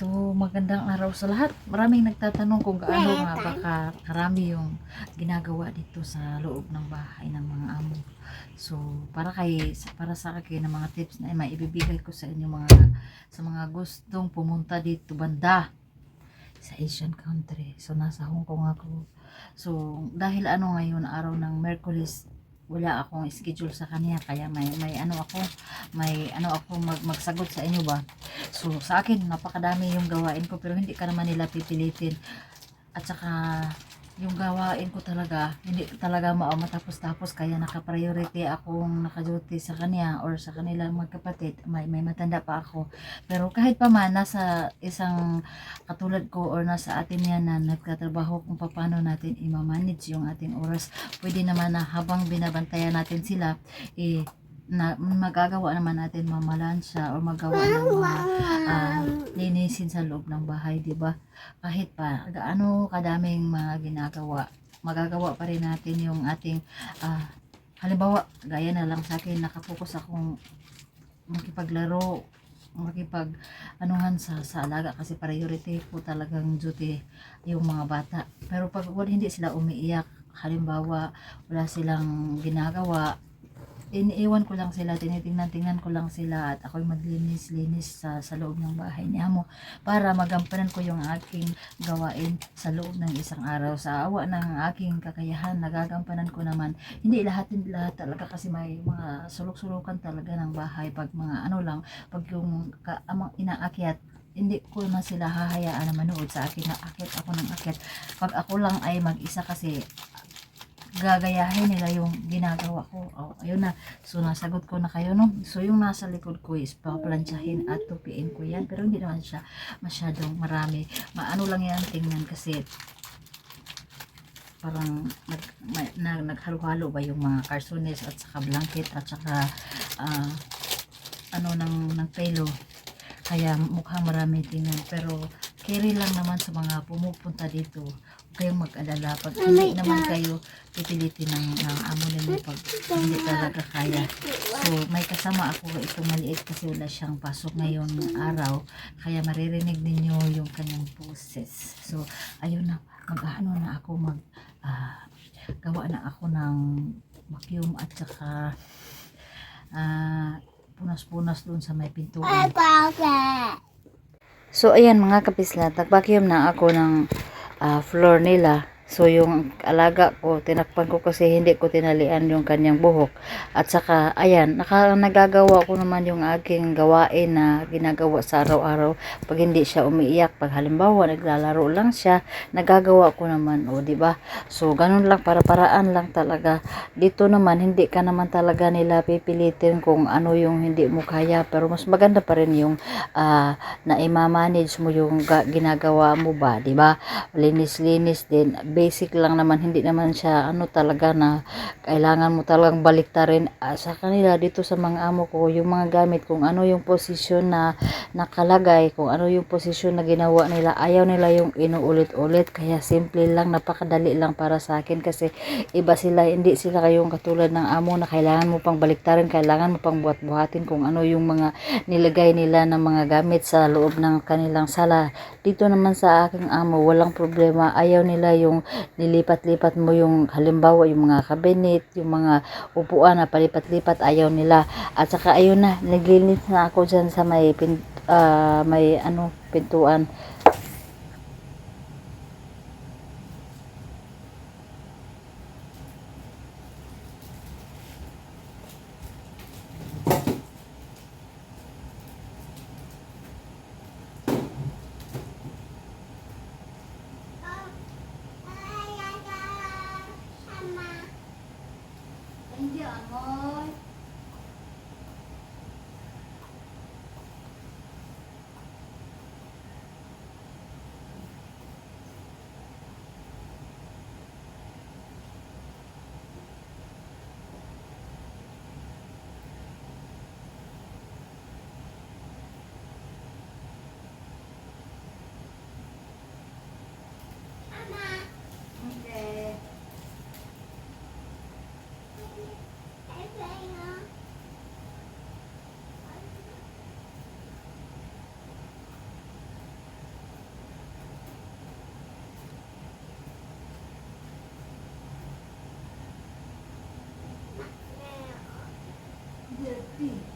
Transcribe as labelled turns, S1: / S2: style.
S1: So, magandang araw sa lahat. Maraming nagtatanong kung gaano nga ba ka- karami yung ginagawa dito sa loob ng bahay ng mga amo. So, para kay para sa akin ng mga tips na maibibigay ko sa inyo mga sa mga gustong pumunta dito banda sa Asian country. So, nasa Hong Kong ako. So, dahil ano ngayon araw ng Merkulis, wala akong schedule sa kanya kaya may may ano ako may ano ako mag, magsagot sa inyo ba So, sa akin, napakadami yung gawain ko, pero hindi ka naman nila pipilitin. At saka, yung gawain ko talaga, hindi talaga mao matapos-tapos, kaya naka-priority akong naka-duty sa kanya or sa kanila magkapatid. May, may matanda pa ako. Pero kahit pa man, nasa isang katulad ko or nasa atin yan na nagtatrabaho kung paano natin i-manage yung ating oras, pwede naman na habang binabantayan natin sila, eh, na magagawa naman natin mamalansya or magawa ng mga ah, linisin sa loob ng bahay, 'di ba? Kahit pa gaano kadaming mga ginagawa, magagawa pa rin natin yung ating ah, halimbawa, gaya na lang sa akin, nakapokus akong makipaglaro, makipag anuhan sa sa alaga kasi priority ko talagang duty yung mga bata. Pero pag wala hindi sila umiiyak, halimbawa wala silang ginagawa, iniiwan ko lang sila, tinitingnan-tingnan ko lang sila at ako'y maglinis-linis sa, sa loob ng bahay niya mo para magampanan ko yung aking gawain sa loob ng isang araw. Sa awa ng aking kakayahan, nagagampanan ko naman. Hindi lahat, lahat talaga kasi may mga sulok-sulukan talaga ng bahay pag mga ano lang, pag yung ka, amang inaakyat, hindi ko na sila hahayaan na manood sa akin na akit ako ng akit. Pag ako lang ay mag-isa kasi gagayahin nila yung ginagawa ko. Oh, ayun na. So, nasagot ko na kayo, no? So, yung nasa likod ko is paplansyahin at tupiin ko yan. Pero hindi naman siya masyadong marami. Maano lang yan tingnan kasi parang nag, ma- na, naghalo-halo ba yung mga cartoons at saka blanket at saka ah, ano ng, ng pelo. Kaya mukhang marami tingnan. Pero carry lang naman sa mga pumupunta dito. Kayong mag-alala. Pag hindi naman kayo pipilitin ng, ng amo ninyo pag hindi talaga kaya. So, may kasama ako ito maliit kasi wala siyang pasok ngayon araw. Kaya maririnig ninyo yung kanyang boses. So, ayun na. Mag-ano na ako mag ah, gawa na ako ng vacuum at saka ah, punas-punas doon sa may pintuan. So, ayan mga kapislat, nag-vacuum na ako ng ah, floor nila. So, yung alaga ko, tinakpan ko kasi hindi ko tinalian yung kanyang buhok. At saka, ayan, naka, nagagawa ko naman yung aking gawain na ginagawa sa araw-araw. Pag hindi siya umiiyak, pag halimbawa, naglalaro lang siya, nagagawa ko naman, o, di ba? So, ganun lang, para-paraan lang talaga. Dito naman, hindi ka naman talaga nila pipilitin kung ano yung hindi mo kaya. Pero mas maganda pa rin yung ah, na i-manage mo yung ga- ginagawa mo ba, di ba? Linis-linis din. Basic lang naman, hindi naman siya ano talaga na kailangan mo talagang baliktarin. Ah, sa kanila dito sa mga amo ko yung mga gamit kung ano yung posisyon na nakalagay kung ano yung posisyon na ginawa nila ayaw nila yung inuulit-ulit. Kaya simple lang napakadali lang para sa akin kasi iba sila hindi sila kayong katulad ng amo na kailangan mo pang baliktarin kailangan mo pang buhat-buhatin kung ano yung mga nilagay nila ng mga gamit sa loob ng kanilang sala. Dito naman sa aking amo walang problema ayaw nila yung nilipat-lipat mo yung halimbawa yung mga cabinet yung mga upuan na palipat-lipat ayaw nila. At saka ayun na naglinis na ako dyan sa may pin, ah, may ano pintuan Namo Hmm.